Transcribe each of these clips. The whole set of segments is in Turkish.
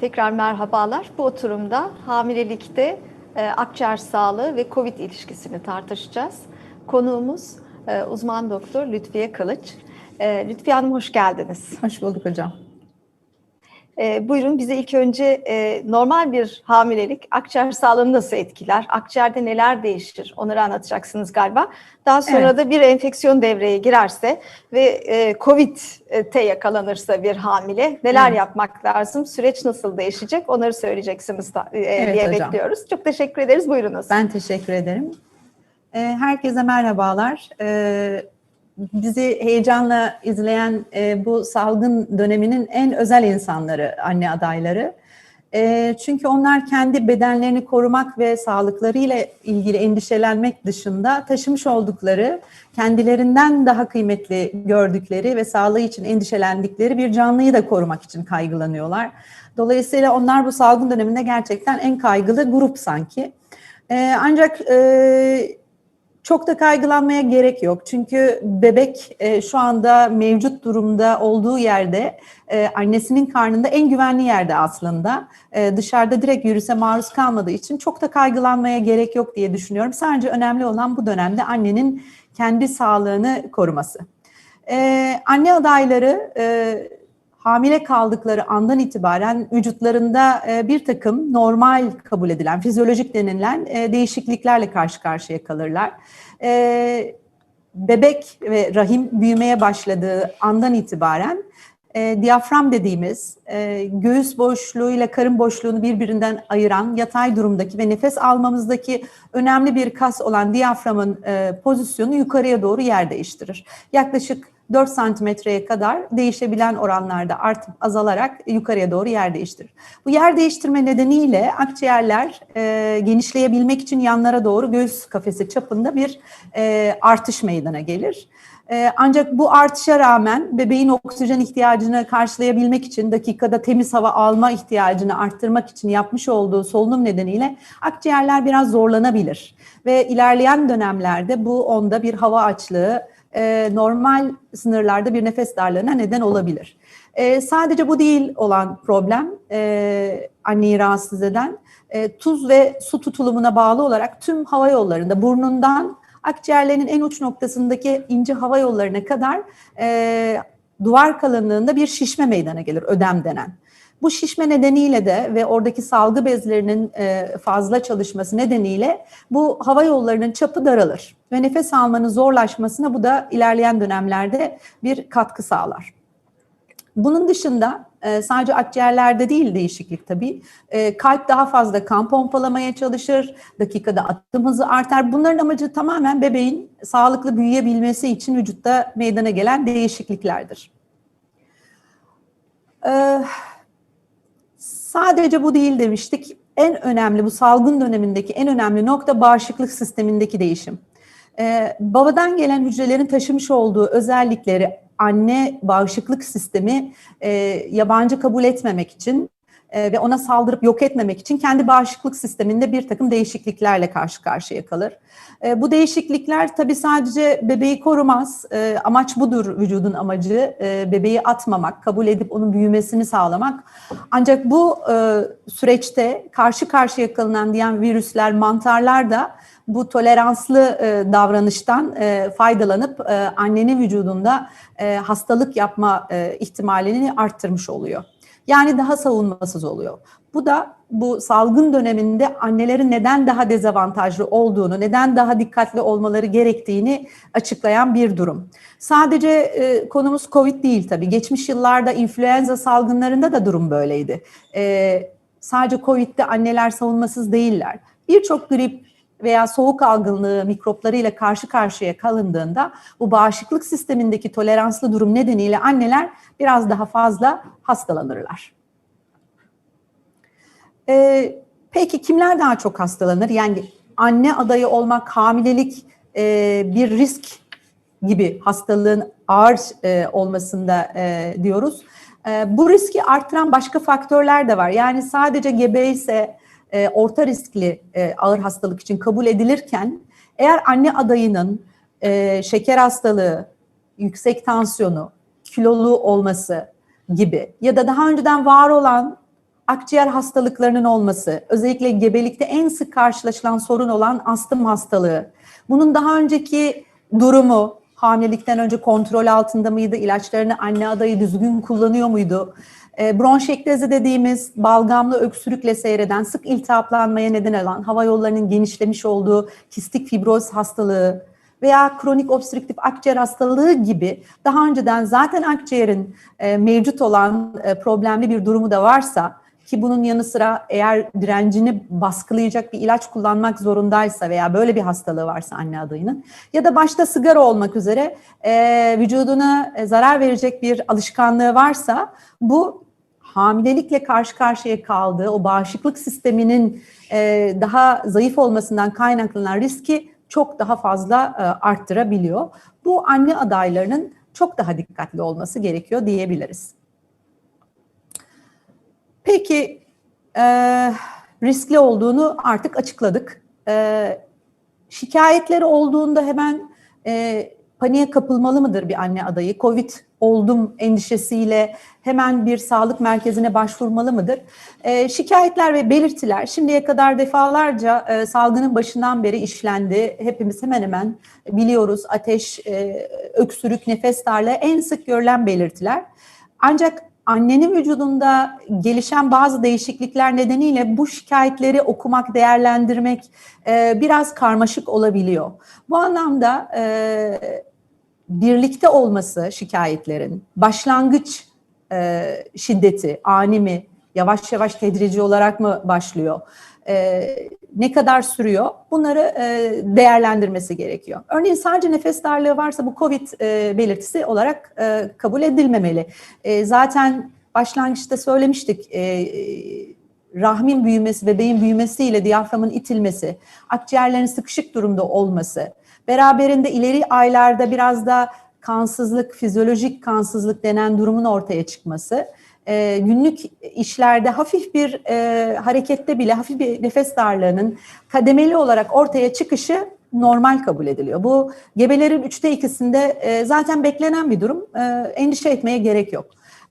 Tekrar merhabalar. Bu oturumda hamilelikte e, akciğer sağlığı ve COVID ilişkisini tartışacağız. Konuğumuz e, uzman doktor Lütfiye Kılıç. E, Lütfiye Hanım hoş geldiniz. Hoş bulduk hocam. E, buyurun bize ilk önce e, normal bir hamilelik akciğer sağlığını nasıl etkiler? Akciğerde neler değişir? Onları anlatacaksınız galiba. Daha sonra Evet. da bir enfeksiyon devreye girerse ve e, COVID'te yakalanırsa bir hamile neler Evet. yapmak lazım? Süreç nasıl değişecek? Onları söyleyeceksiniz da, e, Evet diye hocam. bekliyoruz. Çok teşekkür ederiz. Buyurunuz. Ben teşekkür ederim. Ee, Herkese merhabalar. Bizi heyecanla izleyen e, bu salgın döneminin en özel insanları anne adayları. Ee, Çünkü onlar kendi bedenlerini korumak ve sağlıklarıyla ilgili endişelenmek dışında taşımış oldukları, kendilerinden daha kıymetli gördükleri ve sağlığı için endişelendikleri bir canlıyı da korumak için kaygılanıyorlar. Dolayısıyla onlar bu salgın döneminde gerçekten en kaygılı grup sanki. Ee, ancak e, çok da kaygılanmaya gerek yok. Çünkü bebek e, şu anda mevcut durumda olduğu yerde e, annesinin karnında en güvenli yerde aslında. E, dışarıda direkt virüse maruz kalmadığı için çok da kaygılanmaya gerek yok diye düşünüyorum. Sadece önemli olan bu dönemde annenin kendi sağlığını koruması. E, anne adayları e, hamile kaldıkları andan itibaren vücutlarında e, bir takım normal kabul edilen, fizyolojik denilen e, değişikliklerle karşı karşıya kalırlar. E, Bebek ve rahim büyümeye başladığı andan itibaren e, diyafram dediğimiz e, göğüs boşluğu ile karın boşluğunu birbirinden ayıran yatay durumdaki ve nefes almamızdaki önemli bir kas olan diyaframın pozisyonu yukarıya doğru yer değiştirir. Yaklaşık 4 santimetreye kadar değişebilen oranlarda artıp azalarak yukarıya doğru yer değiştirir. Bu yer değiştirme nedeniyle akciğerler e, genişleyebilmek için yanlara doğru göğüs kafesi çapında bir e, artış meydana gelir. E, ancak bu artışa rağmen bebeğin oksijen ihtiyacını karşılayabilmek için dakikada temiz hava alma ihtiyacını arttırmak için yapmış olduğu solunum nedeniyle akciğerler biraz zorlanabilir. Ve ilerleyen dönemlerde bu onda bir hava açlığı, e, normal sınırlarda bir nefes darlığına neden olabilir. E, sadece bu değil olan problem e, anneyi rahatsız eden e, tuz ve su tutulumuna bağlı olarak tüm hava yollarında burnundan akciğerlerinin en uç noktasındaki ince hava yollarına kadar e, duvar kalınlığında bir şişme meydana gelir, ödem denen. Bu şişme nedeniyle de ve oradaki salgı bezlerinin e, fazla çalışması nedeniyle bu hava yollarının çapı daralır ve nefes almanın zorlaşmasına bu da ilerleyen dönemlerde bir katkı sağlar. Bunun dışında e, sadece akciğerlerde değil değişiklik tabii. E, kalp daha fazla kan pompalamaya çalışır, dakikada atım hızı artar. Bunların amacı tamamen bebeğin sağlıklı büyüyebilmesi için vücutta meydana gelen değişikliklerdir. E, sadece bu değil demiştik. En önemli bu salgın dönemindeki en önemli nokta bağışıklık sistemindeki değişim. Ee, babadan gelen hücrelerin taşımış olduğu özellikleri anne bağışıklık sistemi e, yabancı kabul etmemek için e, ve ona saldırıp yok etmemek için kendi bağışıklık sisteminde bir takım değişikliklerle karşı karşıya kalır. E, bu değişiklikler tabii sadece bebeği korumaz. E, amaç budur vücudun amacı. Bebeği atmamak, kabul edip onun büyümesini sağlamak. Ancak bu e, süreçte karşı karşıya kalınan diyen virüsler, mantarlar da bu toleranslı e, davranıştan e, faydalanıp e, annenin vücudunda e, hastalık yapma e, ihtimalini arttırmış oluyor. Yani daha savunmasız oluyor. Bu da bu salgın döneminde annelerin neden daha dezavantajlı olduğunu, neden daha dikkatli olmaları gerektiğini açıklayan bir durum. Sadece e, konumuz COVID değil tabii. Geçmiş yıllarda influenza salgınlarında da durum böyleydi. E, sadece COVID'de anneler savunmasız değiller. Birçok grip veya soğuk algınlığı mikroplarıyla karşı karşıya kalındığında bu bağışıklık sistemindeki toleranslı durum nedeniyle anneler biraz daha fazla hastalanırlar. Ee, peki kimler daha çok hastalanır? Yani anne adayı olmak, hamilelik e, bir risk gibi hastalığın ağır e, olmasında e, diyoruz. E, bu riski arttıran başka faktörler de var. Yani sadece gebe ise e, orta riskli e, ağır hastalık için kabul edilirken eğer anne adayının e, şeker hastalığı, yüksek tansiyonu, kilolu olması gibi ya da daha önceden var olan akciğer hastalıklarının olması, özellikle gebelikte en sık karşılaşılan sorun olan astım hastalığı, bunun daha önceki durumu, hamilelikten önce kontrol altında mıydı, ilaçlarını anne adayı düzgün kullanıyor muydu, e, bronşektezi dediğimiz balgamlı öksürükle seyreden, sık iltihaplanmaya neden olan, hava yollarının genişlemiş olduğu kistik fibroz hastalığı, veya kronik obstrüktif akciğer hastalığı gibi daha önceden zaten akciğerin e, mevcut olan e, problemli bir durumu da varsa ki bunun yanı sıra eğer direncini baskılayacak bir ilaç kullanmak zorundaysa veya böyle bir hastalığı varsa anne adayının ya da başta sigara olmak üzere e, vücuduna e, zarar verecek bir alışkanlığı varsa bu hamilelikle karşı karşıya kaldığı o bağışıklık sisteminin e, daha zayıf olmasından kaynaklanan riski çok daha fazla e, arttırabiliyor. Bu anne adaylarının çok daha dikkatli olması gerekiyor diyebiliriz. Peki e, riskli olduğunu artık açıkladık. E, şikayetleri olduğunda hemen e, paniğe kapılmalı mıdır bir anne adayı? Covid oldum endişesiyle hemen bir sağlık merkezine başvurmalı mıdır? E, şikayetler ve belirtiler şimdiye kadar defalarca e, salgının başından beri işlendi. Hepimiz hemen hemen biliyoruz ateş, e, öksürük, nefes darlığı en sık görülen belirtiler. Ancak annenin vücudunda gelişen bazı değişiklikler nedeniyle bu şikayetleri okumak, değerlendirmek e, biraz karmaşık olabiliyor. Bu anlamda e, birlikte olması şikayetlerin, başlangıç e, şiddeti, ani mi, yavaş yavaş tedrici olarak mı başlıyor, e, ne kadar sürüyor bunları e, değerlendirmesi gerekiyor. Örneğin sadece nefes darlığı varsa bu COVID e, belirtisi olarak e, kabul edilmemeli. E, zaten başlangıçta söylemiştik, e, rahmin büyümesi, bebeğin büyümesiyle diyaframın itilmesi, akciğerlerin sıkışık durumda olması, beraberinde ileri aylarda biraz da kansızlık, fizyolojik kansızlık denen durumun ortaya çıkması, e, günlük işlerde hafif bir e, harekette bile hafif bir nefes darlığının kademeli olarak ortaya çıkışı normal kabul ediliyor. Bu gebelerin üçte ikisinde e, zaten beklenen bir durum. E, endişe etmeye gerek yok.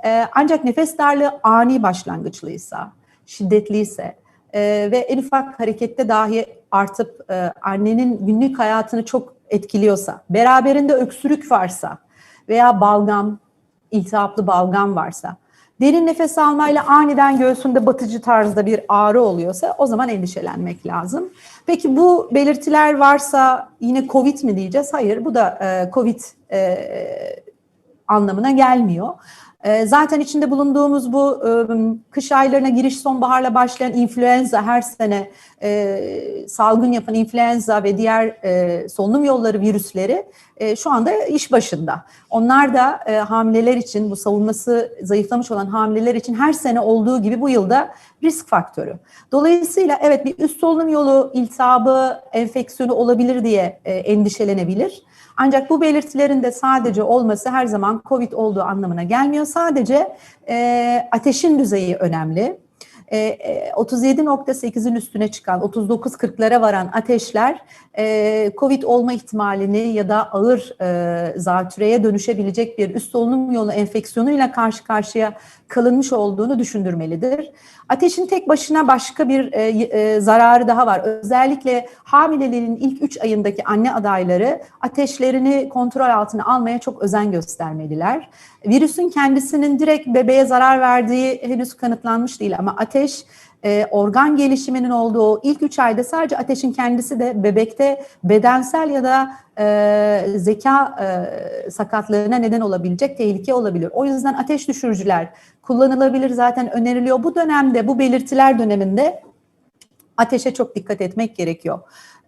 E, ancak nefes darlığı ani başlangıçlıysa, şiddetliyse e, ve en ufak harekette dahi artıp e, annenin günlük hayatını çok etkiliyorsa, beraberinde öksürük varsa veya balgam, iltihaplı balgam varsa, derin nefes almayla aniden göğsünde batıcı tarzda bir ağrı oluyorsa o zaman endişelenmek lazım. Peki bu belirtiler varsa yine COVID mi diyeceğiz? Hayır, bu da e, COVID e, anlamına gelmiyor. E, zaten içinde bulunduğumuz bu e, kış aylarına giriş sonbaharla başlayan influenza her sene e, salgın yapan influenza ve diğer e, solunum yolları virüsleri e, şu anda iş başında. Onlar da hamileler için bu savunması zayıflamış olan hamileler için her sene olduğu gibi bu yılda risk faktörü. Dolayısıyla evet bir üst solunum yolu iltihabı, enfeksiyonu olabilir diye endişelenebilir. Ancak bu belirtilerin de sadece olması her zaman COVID olduğu anlamına gelmiyor. Sadece e, ateşin düzeyi önemli. E, 37.8'in üstüne çıkan 39-40'lara varan ateşler e, COVID olma ihtimalini ya da ağır e, zatürreye dönüşebilecek bir üst solunum yolu enfeksiyonuyla karşı karşıya kalınmış olduğunu düşündürmelidir. Ateşin tek başına başka bir e, e, zararı daha var. Özellikle hamileliğin ilk 3 ayındaki anne adayları ateşlerini kontrol altına almaya çok özen göstermeliler. Virüsün kendisinin direkt bebeğe zarar verdiği henüz kanıtlanmış değil ama ateş e, organ gelişiminin olduğu ilk 3 ayda sadece ateşin kendisi de bebekte bedensel ya da e, zeka e, sakatlığına neden olabilecek tehlike olabilir. O yüzden ateş düşürücüler kullanılabilir zaten öneriliyor. Bu dönemde bu belirtiler döneminde ateşe çok dikkat etmek gerekiyor.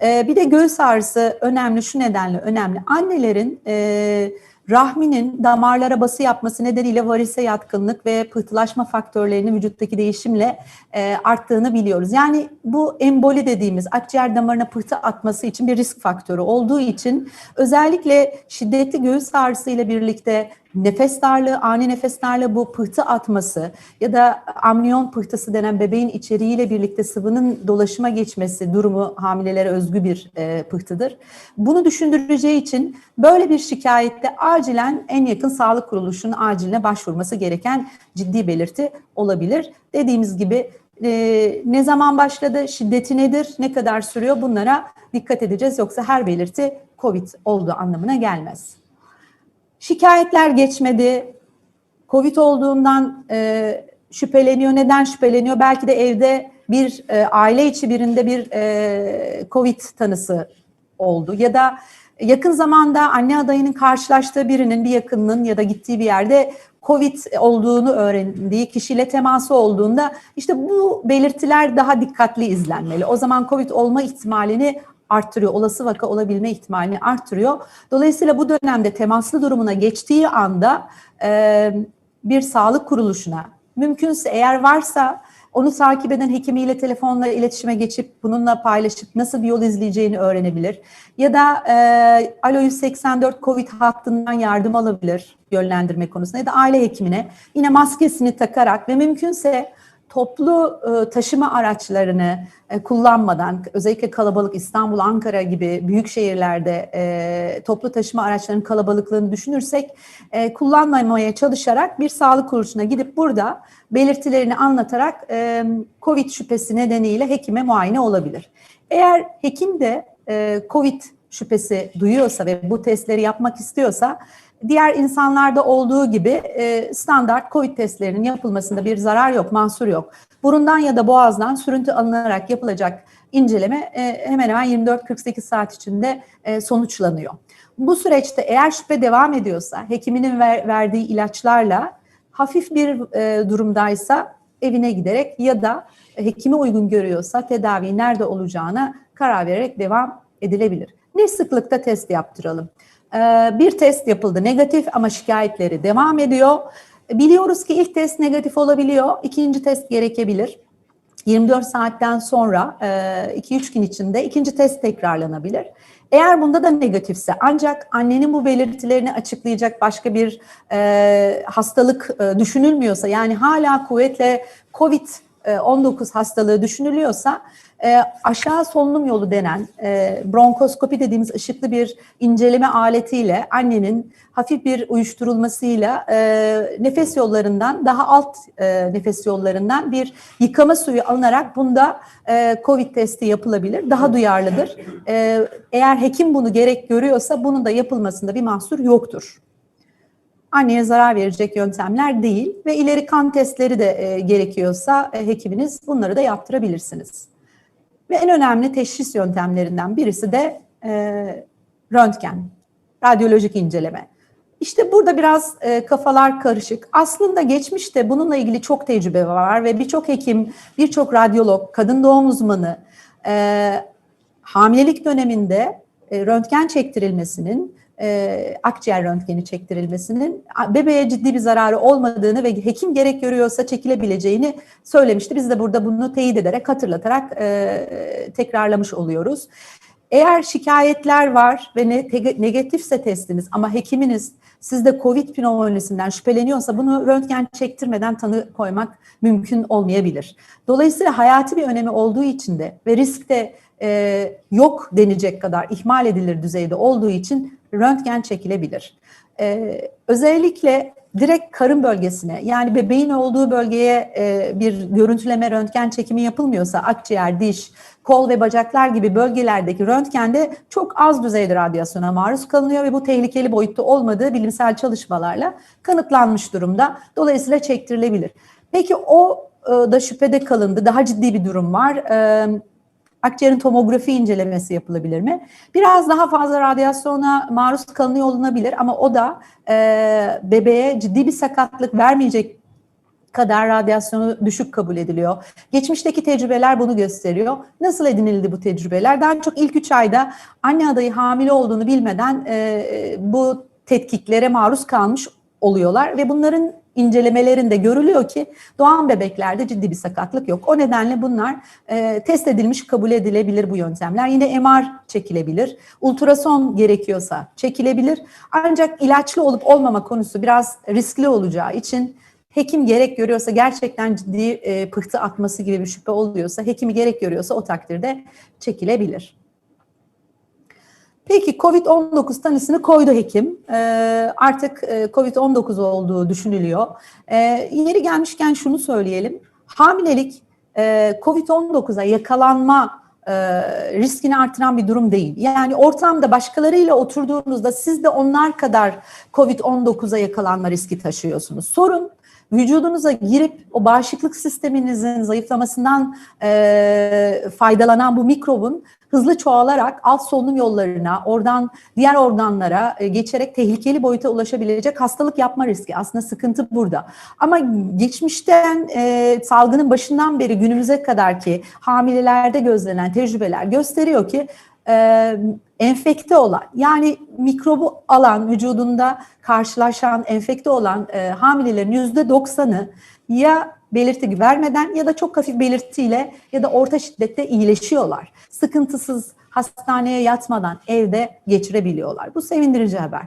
E, bir de göğüs ağrısı önemli şu nedenle önemli. Annelerin e, rahminin damarlara bası yapması nedeniyle varise yatkınlık ve pıhtılaşma faktörlerinin vücuttaki değişimle e, arttığını biliyoruz. Yani bu emboli dediğimiz akciğer damarına pıhtı atması için bir risk faktörü olduğu için özellikle şiddetli göğüs ağrısı ile birlikte nefes darlığı, ani nefes darlığı bu pıhtı atması ya da amniyon pıhtısı denen bebeğin içeriğiyle birlikte sıvının dolaşıma geçmesi durumu hamilelere özgü bir e, pıhtıdır. Bunu düşündüreceği için böyle bir şikayette acilen en yakın sağlık kuruluşunun aciline başvurması gereken ciddi belirti olabilir. Dediğimiz gibi e, ne zaman başladı, şiddeti nedir, ne kadar sürüyor bunlara dikkat edeceğiz. Yoksa her belirti COVID olduğu anlamına gelmez. Şikayetler geçmedi, COVID olduğundan e, şüpheleniyor. Neden şüpheleniyor? Belki de evde bir e, aile içi birinde bir e, COVID tanısı oldu ya da yakın zamanda anne adayının karşılaştığı birinin bir yakınının ya da gittiği bir yerde COVID olduğunu öğrendiği kişiyle teması olduğunda işte bu belirtiler daha dikkatli izlenmeli. O zaman COVID olma ihtimalini arttırıyor. Olası vaka olabilme ihtimalini arttırıyor. Dolayısıyla bu dönemde temaslı durumuna geçtiği anda e, bir sağlık kuruluşuna mümkünse eğer varsa onu takip eden hekimiyle telefonla iletişime geçip bununla paylaşıp nasıl bir yol izleyeceğini öğrenebilir. Ya da e, Alo 184 COVID hattından yardım alabilir yönlendirme konusunda ya da aile hekimine yine maskesini takarak ve mümkünse toplu e, taşıma araçlarını e, kullanmadan özellikle kalabalık İstanbul, Ankara gibi büyük şehirlerde e, toplu taşıma araçlarının kalabalıklığını düşünürsek kullanmamaya çalışarak bir sağlık kuruluşuna gidip burada belirtilerini anlatarak COVID şüphesi nedeniyle hekime muayene olabilir. Eğer hekim de COVID şüphesi duyuyorsa ve bu testleri yapmak istiyorsa diğer insanlarda olduğu gibi e, standart COVID testlerinin yapılmasında bir zarar yok, mahsur yok. Burundan ya da boğazdan sürüntü alınarak yapılacak inceleme e, hemen hemen 24-48 saat içinde e, sonuçlanıyor. Bu süreçte eğer şüphe devam ediyorsa, hekiminin ver, verdiği ilaçlarla hafif bir e, durumdaysa evine giderek ya da hekime uygun görüyorsa tedavi nerede olacağına karar vererek devam edilebilir. Ne sıklıkta test yaptıralım? Bir test yapıldı negatif ama şikayetleri devam ediyor. Biliyoruz ki ilk test negatif olabiliyor, ikinci test gerekebilir. 24 saatten sonra 2-3 gün içinde ikinci test tekrarlanabilir. Eğer bunda da negatifse ancak annenin bu belirtilerini açıklayacak başka bir e, hastalık e, düşünülmüyorsa yani hala kuvvetle COVID-19 hastalığı düşünülüyorsa e, aşağı solunum yolu denen e, bronkoskopi dediğimiz ışıklı bir inceleme aletiyle annenin hafif bir uyuşturulmasıyla e, nefes yollarından daha alt e, nefes yollarından bir yıkama suyu alınarak bunda e, COVID testi yapılabilir. Daha duyarlıdır. E, eğer hekim bunu gerek görüyorsa bunun da yapılmasında bir mahsur yoktur anneye zarar verecek yöntemler değil ve ileri kan testleri de e, gerekiyorsa e, hekiminiz bunları da yaptırabilirsiniz. Ve en önemli teşhis yöntemlerinden birisi de e, röntgen, radyolojik inceleme. İşte burada biraz e, kafalar karışık. Aslında geçmişte bununla ilgili çok tecrübe var ve birçok hekim, birçok radyolog, kadın doğum uzmanı e, hamilelik döneminde e, röntgen çektirilmesinin e, akciğer röntgeni çektirilmesinin bebeğe ciddi bir zararı olmadığını ve hekim gerek görüyorsa çekilebileceğini söylemişti. Biz de burada bunu teyit ederek, hatırlatarak e, tekrarlamış oluyoruz. Eğer şikayetler var ve ne, negatifse testiniz ama hekiminiz sizde COVID pneumonisinden şüpheleniyorsa bunu röntgen çektirmeden tanı koymak mümkün olmayabilir. Dolayısıyla hayati bir önemi olduğu için de ve riskte e, yok denecek kadar ihmal edilir düzeyde olduğu için röntgen çekilebilir. E, özellikle direkt karın bölgesine yani bebeğin olduğu bölgeye e, bir görüntüleme röntgen çekimi yapılmıyorsa akciğer, diş, kol ve bacaklar gibi bölgelerdeki röntgende çok az düzeyde radyasyona maruz kalınıyor ve bu tehlikeli boyutta olmadığı bilimsel çalışmalarla kanıtlanmış durumda. Dolayısıyla çektirilebilir. Peki o e, da şüphede kalındı. Daha ciddi bir durum var. E, akciğerin tomografi incelemesi yapılabilir mi? Biraz daha fazla radyasyona maruz kalınıyor olunabilir ama o da e, bebeğe ciddi bir sakatlık vermeyecek kadar radyasyonu düşük kabul ediliyor. Geçmişteki tecrübeler bunu gösteriyor. Nasıl edinildi bu tecrübeler? Daha çok ilk üç ayda anne adayı hamile olduğunu bilmeden e, bu tetkiklere maruz kalmış oluyorlar ve bunların incelemelerinde görülüyor ki doğan bebeklerde ciddi bir sakatlık yok. O nedenle bunlar e, test edilmiş, kabul edilebilir bu yöntemler. Yine MR çekilebilir, ultrason gerekiyorsa çekilebilir. Ancak ilaçlı olup olmama konusu biraz riskli olacağı için hekim gerek görüyorsa gerçekten ciddi e, pıhtı atması gibi bir şüphe oluyorsa, hekimi gerek görüyorsa o takdirde çekilebilir. Peki COVID-19 tanısını koydu hekim. Ee, artık e, COVID-19 olduğu düşünülüyor. Ee, yeri gelmişken şunu söyleyelim. Hamilelik e, COVID-19'a yakalanma e, riskini artıran bir durum değil. Yani ortamda başkalarıyla oturduğunuzda siz de onlar kadar COVID-19'a yakalanma riski taşıyorsunuz. Sorun vücudunuza girip o bağışıklık sisteminizin zayıflamasından e, faydalanan bu mikrobun hızlı çoğalarak alt solunum yollarına, oradan diğer organlara e, geçerek tehlikeli boyuta ulaşabilecek hastalık yapma riski. Aslında sıkıntı burada. Ama geçmişten e, salgının başından beri günümüze kadar ki hamilelerde gözlenen tecrübeler gösteriyor ki e, enfekte olan yani mikrobu alan vücudunda karşılaşan enfekte olan e, hamilelerin yüzde doksanı ya belirti vermeden ya da çok hafif belirtiyle ya da orta şiddette iyileşiyorlar. Sıkıntısız hastaneye yatmadan evde geçirebiliyorlar. Bu sevindirici haber.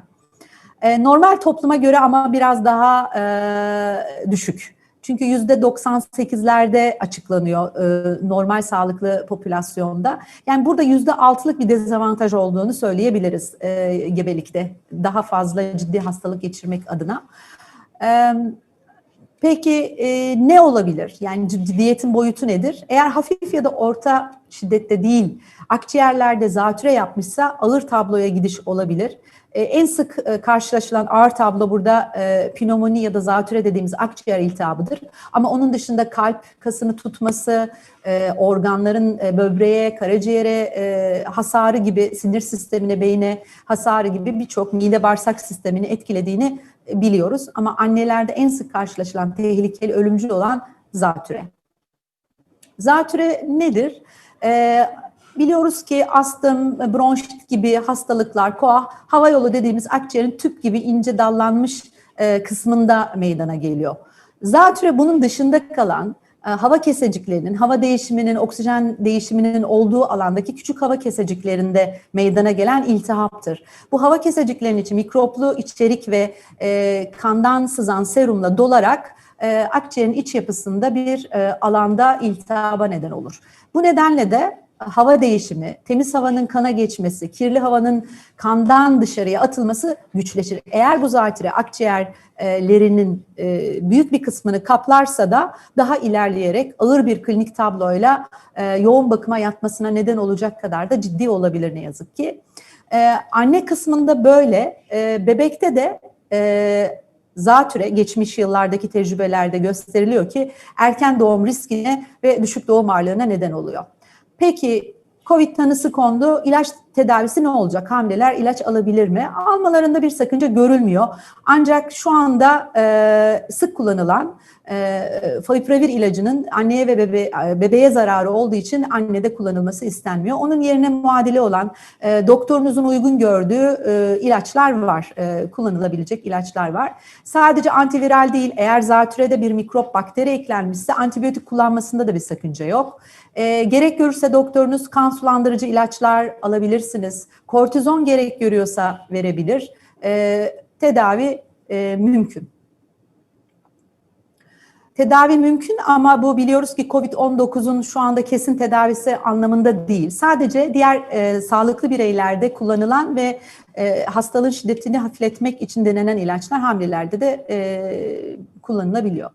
E, normal topluma göre ama biraz daha e, düşük. Çünkü yüzde 98'lerde açıklanıyor e, normal sağlıklı popülasyonda. Yani burada yüzde altılık bir dezavantaj olduğunu söyleyebiliriz e, gebelikte. Daha fazla ciddi hastalık geçirmek adına. E, peki e, ne olabilir? Yani ciddiyetin boyutu nedir? Eğer hafif ya da orta şiddette değil, akciğerlerde zatüre yapmışsa ağır tabloya gidiş olabilir. E, en sık e, karşılaşılan ağır tablo burada e, pnömoni ya da zatüre dediğimiz akciğer iltihabıdır. Ama onun dışında kalp kasını tutması, e, organların e, böbreğe, karaciğere e, hasarı gibi, sinir sistemine, beyne hasarı gibi birçok mide bağırsak sistemini etkilediğini biliyoruz. Ama annelerde en sık karşılaşılan tehlikeli, ölümcül olan zatüre. Zatüre nedir? E, Biliyoruz ki astım, bronşit gibi hastalıklar, koa, hava yolu dediğimiz akciğerin tüp gibi ince dallanmış e, kısmında meydana geliyor. Zatüre bunun dışında kalan hava keseciklerinin, hava değişiminin, oksijen değişiminin olduğu alandaki küçük hava keseciklerinde meydana gelen iltihaptır. Bu hava keseciklerinin içi mikroplu içerik ve e, kandan sızan serumla dolarak e, akciğerin iç yapısında bir e, alanda iltihaba neden olur. Bu nedenle de hava değişimi, temiz havanın kana geçmesi, kirli havanın kandan dışarıya atılması güçleşir. Eğer bu zatüre akciğerlerinin e, büyük bir kısmını kaplarsa da daha ilerleyerek ağır bir klinik tabloyla e, yoğun bakıma yatmasına neden olacak kadar da ciddi olabilir ne yazık ki. E, anne kısmında böyle, bebekte de zatüre geçmiş yıllardaki tecrübelerde gösteriliyor ki erken doğum riskine ve düşük doğum ağırlığına neden oluyor. Peki COVID tanısı kondu. İlaç tedavisi ne olacak? Hamileler ilaç alabilir mi? Almalarında bir sakınca görülmüyor. Ancak şu anda e, sık kullanılan e, favipravir ilacının anneye ve bebe, bebeğe zararı olduğu için annede kullanılması istenmiyor. Onun yerine muadili olan e, doktorunuzun uygun gördüğü e, ilaçlar var. E, kullanılabilecek ilaçlar var. Sadece antiviral değil eğer zatürrede bir mikrop bakteri eklenmişse antibiyotik kullanmasında da bir sakınca yok. E, gerek görürse doktorunuz kan sulandırıcı ilaçlar alabilirsiniz. Kortizon gerek görüyorsa verebilir. E, tedavi e, mümkün. Tedavi mümkün ama bu biliyoruz ki COVID-19'un şu anda kesin tedavisi anlamında değil. Sadece diğer e, sağlıklı bireylerde kullanılan ve e, hastalığın şiddetini hafifletmek için denenen ilaçlar hamilelerde de e, kullanılabiliyor.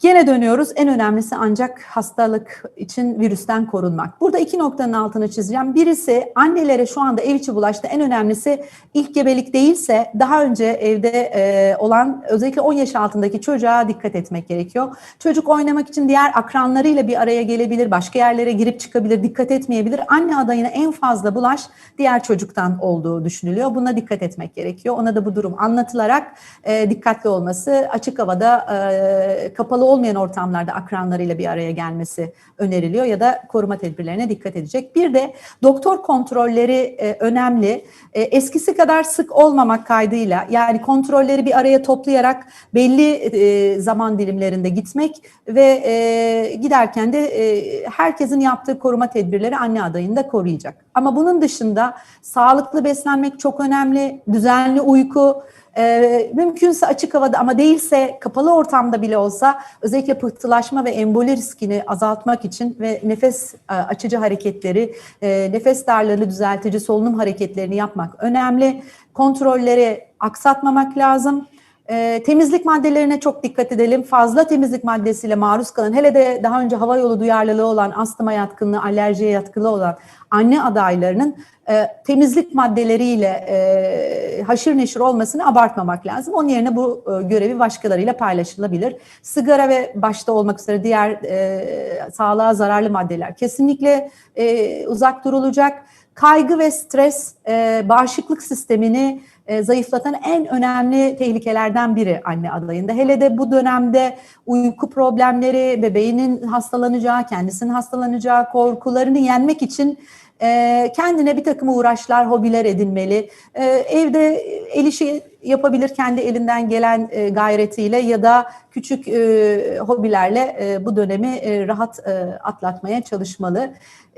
Gene dönüyoruz. En önemlisi ancak hastalık için virüsten korunmak. Burada iki noktanın altını çizeceğim. Birisi annelere şu anda ev içi bulaşta en önemlisi ilk gebelik değilse daha önce evde e, olan özellikle 10 yaş altındaki çocuğa dikkat etmek gerekiyor. Çocuk oynamak için diğer akranlarıyla bir araya gelebilir, başka yerlere girip çıkabilir, dikkat etmeyebilir. Anne adayına en fazla bulaş diğer çocuktan olduğu düşünülüyor. Buna dikkat etmek gerekiyor. Ona da bu durum anlatılarak e, dikkatli olması, açık havada e, kapalı olmayan ortamlarda akranlarıyla bir araya gelmesi öneriliyor ya da koruma tedbirlerine dikkat edecek. Bir de doktor kontrolleri e, önemli. E, eskisi kadar sık olmamak kaydıyla yani kontrolleri bir araya toplayarak belli e, zaman dilimlerinde gitmek ve e, giderken de e, herkesin yaptığı koruma tedbirleri anne adayını da koruyacak. Ama bunun dışında sağlıklı beslenmek çok önemli, düzenli uyku, e, mümkünse açık havada ama değilse kapalı ortamda bile olsa özellikle pıhtılaşma ve emboli riskini azaltmak için ve nefes e, açıcı hareketleri, e, nefes darlığını düzeltici solunum hareketlerini yapmak önemli. Kontrolleri aksatmamak lazım. E, temizlik maddelerine çok dikkat edelim. Fazla temizlik maddesiyle maruz kalan, hele de daha önce hava yolu duyarlılığı olan, astıma yatkınlığı, alerjiye yatkılı olan anne adaylarının e, temizlik maddeleriyle e, haşır neşir olmasını abartmamak lazım. Onun yerine bu e, görevi başkalarıyla paylaşılabilir. Sigara ve başta olmak üzere diğer e, sağlığa zararlı maddeler kesinlikle e, uzak durulacak. Kaygı ve stres e, bağışıklık sistemini e, zayıflatan en önemli tehlikelerden biri anne adayında. Hele de bu dönemde uyku problemleri, bebeğinin hastalanacağı, kendisinin hastalanacağı korkularını yenmek için e, kendine bir takım uğraşlar, hobiler edinmeli. E, evde el işi yapabilir kendi elinden gelen e, gayretiyle ya da küçük e, hobilerle e, bu dönemi e, rahat e, atlatmaya çalışmalı.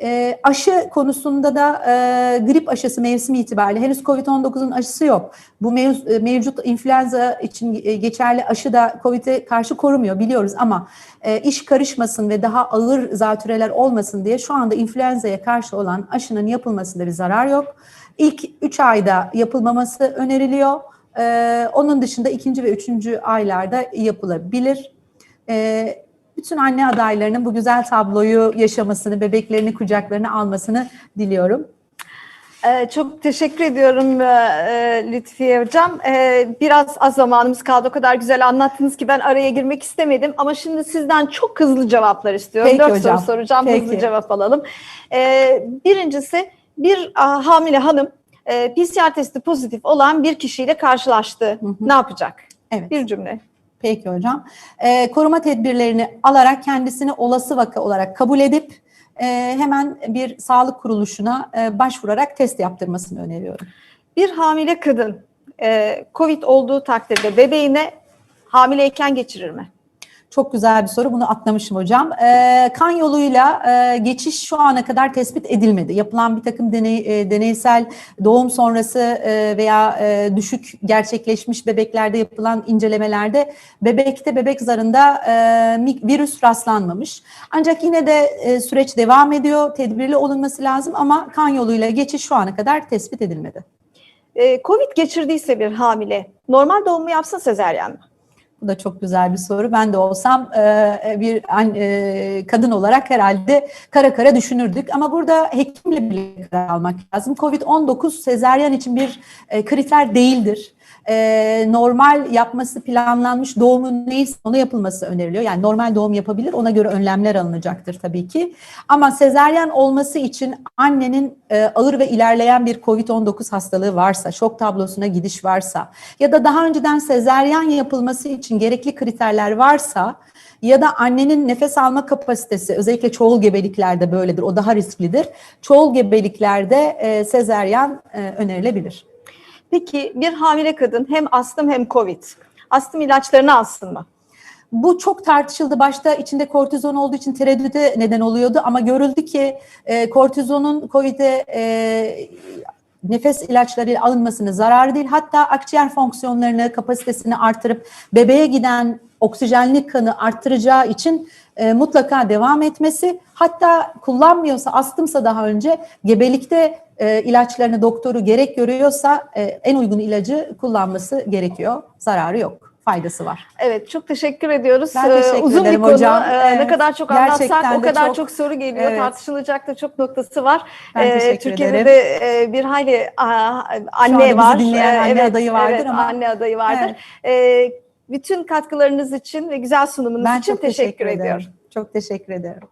E, aşı konusunda da e, grip aşısı mevsimi itibariyle henüz COVID-19'un aşısı yok. Bu mev- e, mevcut influenza için e, geçerli aşı da COVID'e karşı korumuyor biliyoruz ama e, iş karışmasın ve daha ağır zatüreler olmasın diye şu anda influenza'ya karşı olan aşının yapılmasında bir zarar yok. İlk 3 ayda yapılmaması öneriliyor. Ee, onun dışında ikinci ve üçüncü aylarda yapılabilir. Ee, bütün anne adaylarının bu güzel tabloyu yaşamasını, bebeklerini kucaklarına almasını diliyorum. Ee, çok teşekkür ediyorum e, Lütfiye Hocam. Biraz az zamanımız kaldı. O kadar güzel anlattınız ki ben araya girmek istemedim. Ama şimdi sizden çok hızlı cevaplar istiyorum. Peki Dört hocam. soru soracağım. Peki. Hızlı cevap alalım. Birincisi bir a, hamile hanım e, PCR testi pozitif olan bir kişiyle karşılaştı. Hı hı. Ne yapacak? Evet. Bir cümle. Peki hocam. Ee, koruma tedbirlerini alarak kendisini olası vaka olarak kabul edip e, hemen bir sağlık kuruluşuna e, başvurarak test yaptırmasını öneriyorum. Bir hamile kadın e, COVID olduğu takdirde bebeğine hamileyken geçirir mi? Çok güzel bir soru. Bunu atlamışım hocam. Ee, kan yoluyla e, geçiş şu ana kadar tespit edilmedi. Yapılan bir takım deney, e, deneysel doğum sonrası e, veya e, düşük gerçekleşmiş bebeklerde yapılan incelemelerde bebekte bebek zarında e, virüs rastlanmamış. Ancak yine de e, süreç devam ediyor. Tedbirli olunması lazım ama kan yoluyla geçiş şu ana kadar tespit edilmedi. E, COVID geçirdiyse bir hamile normal doğum mu yapsa sezeryen mi? Bu da çok güzel bir soru. Ben de olsam e, bir an- e, kadın olarak herhalde kara kara düşünürdük. Ama burada hekimle birlikte almak lazım. Covid-19 sezaryen için bir e, kriter değildir. E, normal yapması planlanmış doğumun neyse ona yapılması öneriliyor. Yani normal doğum yapabilir, ona göre önlemler alınacaktır tabii ki. Ama sezaryen olması için annenin e, ağır ve ilerleyen bir COVID-19 hastalığı varsa, şok tablosuna gidiş varsa ya da daha önceden sezaryen yapılması için gerekli kriterler varsa ya da annenin nefes alma kapasitesi özellikle çoğul gebeliklerde böyledir. O daha risklidir. Çoğul gebeliklerde e, sezaryen e, önerilebilir. Peki bir hamile kadın hem astım hem COVID. Astım ilaçlarını alsın mı? Bu çok tartışıldı. Başta içinde kortizon olduğu için tereddüte neden oluyordu ama görüldü ki e, kortizonun COVID'e e, nefes ilaçlarıyla alınmasını zararı değil. Hatta akciğer fonksiyonlarını, kapasitesini artırıp bebeğe giden oksijenli kanı arttıracağı için e, mutlaka devam etmesi. Hatta kullanmıyorsa, astımsa daha önce gebelikte e, ilaçlarını doktoru gerek görüyorsa e, en uygun ilacı kullanması gerekiyor. Zararı yok, faydası var. Evet çok teşekkür ediyoruz. Ben Ee, teşekkür Uzun ederim bir konu. hocam. Ee, Ne Evet, kadar çok anlatsak o kadar çok- çok, soru geliyor. Evet. Tartışılacak da çok noktası var. Ben Ee, teşekkür Türkiye'de ederim. de e, bir hayli a, anne var. dinleyen Ee, anne evet, adayı vardır evet, ama- anne adayı vardır. Evet. Ee, bütün katkılarınız için ve güzel sunumunuz Ben için teşekkür, teşekkür ediyorum. ederim. Çok teşekkür ederim.